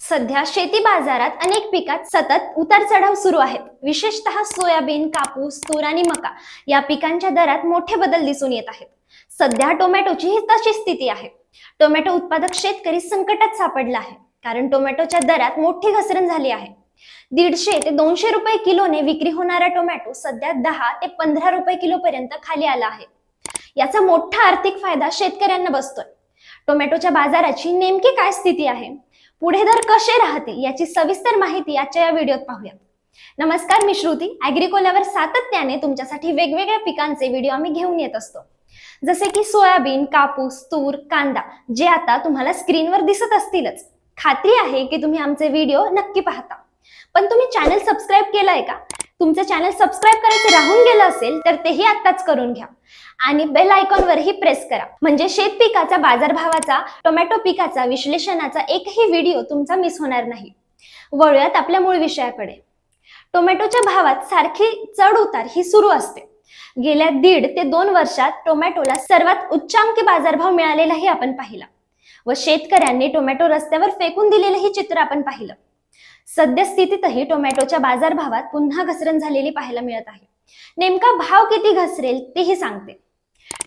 सध्या शेती बाजारात अनेक पिकात सतत उतार चढाव सुरू आहेत. विशेषतः सोयाबीन कापूस तूर आणि मका या पिकांच्या दरात मोठे बदल दिसून येत आहेत. सध्या टोमॅटोची ही तशी स्थिती आहे. टोमॅटो उत्पादक शेतकरी संकटात सापडला आहे कारण टोमॅटोच्या दरात मोठी घसरण झाली आहे. दीडशे ते दोनशे रुपये किलोने विक्री होणारा टोमॅटो सध्या दहा ते पंधरा रुपये किलो पर्यंत खाली आला आहे. याचा मोठा आर्थिक फायदा शेतकऱ्यांना बसतोय. टोमॅटोच्या बाजाराची नेमकी काय स्थिती आहे? पुढे दर कसे राहतील याची सविस्तर माहिती आजच्या या व्हिडिओत पाहूया. नमस्कार मी श्रुती. अॅग्रिकोलावर सातत्याने तुमच्यासाठी वेगवेगळ्या पिकांचे व्हिडिओ आम्ही घेऊन येत असतो. जसे की सोयाबीन कापूस तूर कांदा जे आता तुम्हाला स्क्रीनवर दिसत असतीलच. खात्री आहे की तुम्ही आमचे व्हिडिओ नक्की पाहता. पण तुम्ही चॅनल सबस्क्राईब केलाय का? तुमचं चॅनल सबस्क्राईब करायचं राहून गेलं असेल तर तेही आत्ताच करून घ्या. आणि बेल आयकॉनवरही प्रेस करा. म्हणजे शेत पिकाचा बाजारभावाचा टोमॅटो पिकाचा विश्लेषणाचा एकही व्हिडिओ तुमचा मिस होणार नाही. वळूयात आपल्या मूळ विषयाकडे. टोमॅटोच्या भावात सारखी चढ उतार ही सुरू असते. गेल्या दीड ते दोन वर्षात टोमॅटोला सर्वात उच्चांकी बाजारभाव मिळालेलाही आपण पाहिला. व शेतकऱ्यांनी टोमॅटो रस्त्यावर फेकून दिलेलंही चित्र आपण पाहिलं. सद्यस्थितीतही टोमॅटोच्या बाजारभावात पुन्हा घसरण झालेली पाहायला मिळत आहे. नेमका भाव किती घसरेल तेही सांगते.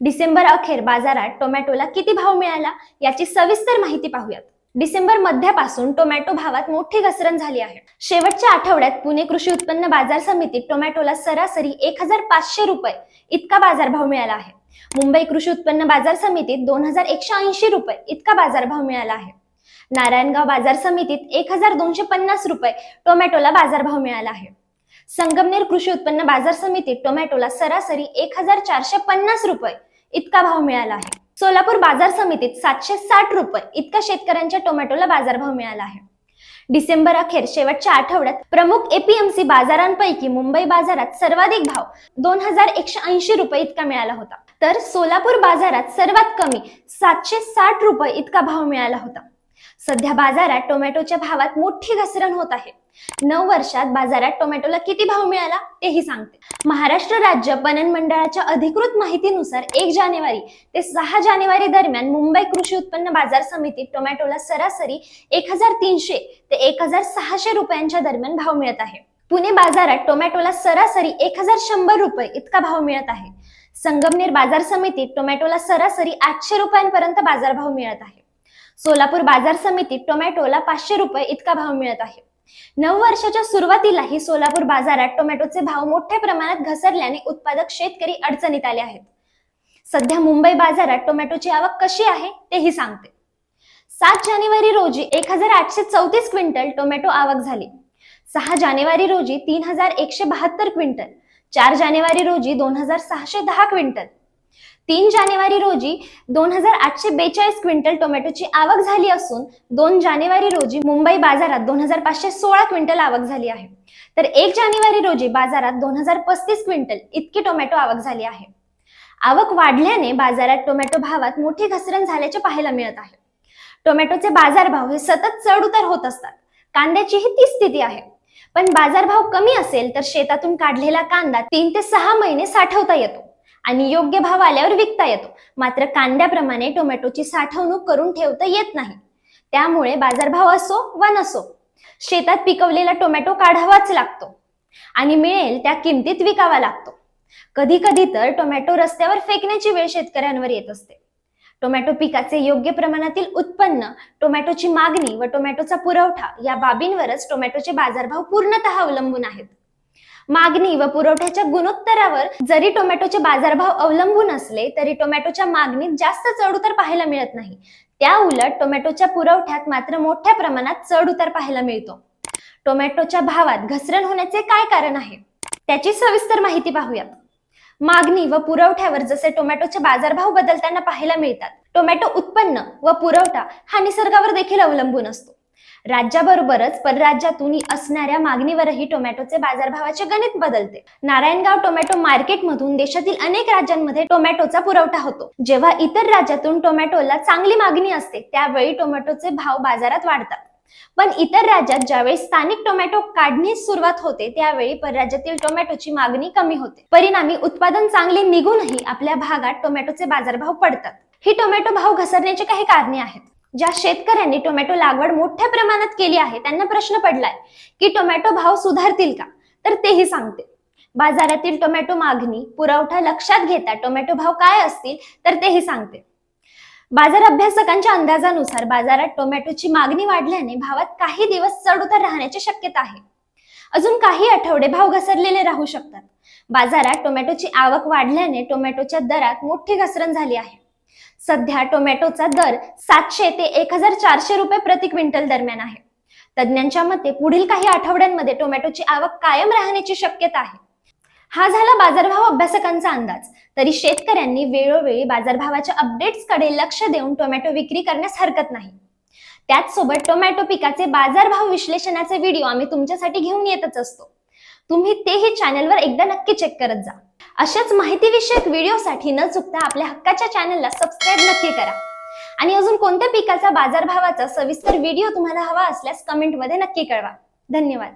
डिसेंबर अखेर बाजारात टोमॅटोला किती भाव मिळाला याची सविस्तर माहिती पाहूयात. डिसेंबर मध्यापासून टोमॅटो भावात मोठी घसरण झाली आहे. शेवटच्या आठवड्यात पुणे कृषी उत्पन्न बाजार समितीत टोमॅटोला सरासरी एक हजार पाचशे रुपये इतका बाजारभाव मिळाला आहे. मुंबई कृषी उत्पन्न बाजार समितीत दोन हजार एकशे ऐंशी रुपये इतका बाजारभाव मिळाला आहे. नारायणगाव बाजार समितीत एक हजार दोनशे पन्नास रुपये टोमॅटोला बाजारभाव मिळाला आहे. संगमनेर कृषी उत्पन्न बाजार समितीत टोमॅटोला सरासरी एक हजार चारशे पन्नास रुपये इतका भाव मिळाला आहे. सोलापूर बाजार समितीत सातशे साठ रुपये इतका शेतकऱ्यांच्या टोमॅटोला बाजारभाव मिळाला आहे. डिसेंबर अखेर शेवटच्या आठवड्यात प्रमुख एपीएमसी बाजारांपैकी मुंबई बाजारात सर्वाधिक भाव दोन हजार एकशे ऐंशी रुपये इतका मिळाला होता. तर सोलापूर बाजारात सर्वात कमी सातशे साठ रुपये इतका भाव मिळाला होता. सध्या बाजारात टोमॅटोच्या भावात मोठी घसरण होत आहे. नऊ वर्षात बाजारात टोमॅटोला किती भाव मिळाला तेही सांगते. महाराष्ट्र राज्य पणन मंडळाच्या अधिकृत माहितीनुसार एक जानेवारी ते सहा जानेवारी दरम्यान मुंबई कृषी उत्पन्न बाजार समितीत टोमॅटोला सरासरी एक हजार तीनशे ते एक हजार सहाशे रुपयांच्या दरम्यान भाव मिळत आहे. पुणे बाजारात टोमॅटोला सरासरी एक हजार शंभर रुपये इतका भाव मिळत आहे. संगमनेर बाजार समितीत टोमॅटोला सरासरी आठशे रुपयांपर्यंत बाजारभाव मिळत आहे. सोलापूर बाजार समितीत टोमॅटोला पाचशे रुपये इतका भाव मिळत आहे. नऊ वर्षाच्या सुरुवातीलाही सोलापूर बाजारात टोमॅटोचे भाव मोठ्या प्रमाणात घसरल्याने उत्पादक शेतकरी अडचणीत आले आहेत. सध्या मुंबई बाजारात टोमॅटोची आवक कशी आहे तेही सांगते. सात जानेवारी रोजी एक हजार आठशे चौतीस क्विंटल टोमॅटो आवक झाली. सहा जानेवारी रोजी तीन हजार एकशे बहात्तर क्विंटल. चार जानेवारी रोजी दोन हजार सहाशे दहा क्विंटल. तीन जानेवारी रोजी दोन हजार आठशे बेचाळीस क्विंटल टोमॅटोची आवक झाली असून दोन जानेवारी रोजी मुंबई बाजारात दोन हजार पाचशे सोळा क्विंटल आवक झाली आहे. तर एक जानेवारी रोजी बाजारात दोन हजार पस्तीस क्विंटल इतकी टोमॅटो आवक झाली आहे. आवक वाढल्याने बाजारात टोमॅटो भावात मोठी घसरण झाल्याचे पाहायला मिळत आहे. टोमॅटोचे बाजारभाव हे सतत चढउतार होत असतात. कांद्याचीही ती स्थिती आहे. पण बाजारभाव कमी असेल तर शेतातून काढलेला कांदा तीन ते सहा महिने साठवता येतो. आणि योग्य भाव आल्यावर विकता येतो. मात्र कांद्याप्रमाणे टोमॅटोची साठवणूक करून ठेवता येत नाही. त्यामुळे बाजारभाव असो वा नसो शेतात पिकवलेला टोमॅटो काढावाच लागतो आणि मिळेल त्या किमतीत विकावा लागतो. कधी कधी तर टोमॅटो रस्त्यावर फेकण्याची वेळ शेतकऱ्यांवर येत असते. टोमॅटो पिकाचे योग्य प्रमाणातील उत्पन्न टोमॅटोची मागणी व टोमॅटोचा पुरवठा या बाबींवरच टोमॅटोचे बाजारभाव पूर्णतः अवलंबून आहेत. मागणी व पुरवठ्याच्या गुणोत्तरावर जरी टोमॅटोचे बाजारभाव अवलंबून असले तरी टोमॅटोच्या मागणीत जास्त चढउतार पाहायला मिळत नाही. त्या उलट टोमॅटोच्या पुरवठ्यात मात्र मोठ्या प्रमाणात चढउतार पाहायला मिळतो. टोमॅटोच्या भावात घसरण होण्याचे काय कारण आहे? त्याची सविस्तर माहिती पाहूयात मागणी व पुरवठ्यावर जसे टोमॅटोचे बाजारभाव बदलताना पाहायला मिळतात टोमॅटो उत्पन्न व पुरवठा हा निसर्गावर देखील अवलंबून असतो. राज्याबरोबरच परराज्यातून असणाऱ्या मागणीवरही टोमॅटोचे बाजारभावाचे गणित बदलते. नारायणगाव टोमॅटो मार्केटमधून देशातील अनेक राज्यांमध्ये टोमॅटोचा पुरवठा होतो. जेव्हा इतर राज्यातून टोमॅटोला चांगली मागणी असते त्यावेळी टोमॅटोचे भाव बाजारात वाढतात. पण इतर राज्यात ज्यावेळी स्थानिक टोमॅटो काढणीस सुरुवात होते त्यावेळी परराज्यातील टोमॅटोची मागणी कमी होते. परिणामी उत्पादन चांगले निघूनही आपल्या भागात टोमॅटोचे बाजारभाव पडतात. ही टोमॅटो भाव घसरण्याची काही कारणे आहेत. ज्या शेतकऱ्यांनी टोमॅटो लागवड मोठ्या प्रमाणात केली आहे त्यांना प्रश्न पडलाय की टोमॅटो भाव सुधारतील का? तर तेही सांगते. बाजारातील टोमॅटो मागणी पुरवठा लक्षात घेता टोमॅटो भाव काय असतील तर तेही सांगते. बाजार अभ्यासकांच्या अंदाजानुसार बाजारात टोमॅटोची मागणी वाढल्याने भावात काही दिवस चढ उतार राहण्याची शक्यता आहे. अजून काही आठवडे भाव घसरलेले राहू शकतात. बाजारात टोमॅटोची आवक वाढल्याने टोमॅटोच्या दरात मोठी घसरण झाली आहे. सध्या टोमॅटोचा दर सातशे ते एक हजार चारशे रुपये प्रति क्विंटल दरम्यान आहे. तज्ज्ञांच्या मते पुढील काही आठवड्यांमध्ये टोमॅटोची आवक कायम राहण्याची शक्यता आहे. हा झाला बाजारभाव अभ्यासकांचा अंदाज. तरी शेतकऱ्यांनी वेळोवेळी बाजारभावाच्या अपडेट्सकडे लक्ष देऊन टोमॅटो विक्री करण्यास हरकत नाही. त्याचसोबत टोमॅटो पिकाचे बाजारभाव विश्लेषणाचे व्हिडिओ आम्ही तुमच्यासाठी घेऊन येतच असतो. तुम्ही तेही चॅनलवर एकदा नक्की चेक करत जा. अशाच माहितीविषयक व्हिडिओसाठी न चुकता आपल्या हक्काच्या चॅनलला सबस्क्राईब नक्की करा. आणि अजून कोणत्या पिकाचा बाजारभावाचा सविस्तर व्हिडिओ तुम्हाला हवा असल्यास कमेंटमध्ये नक्की कळवा. धन्यवाद.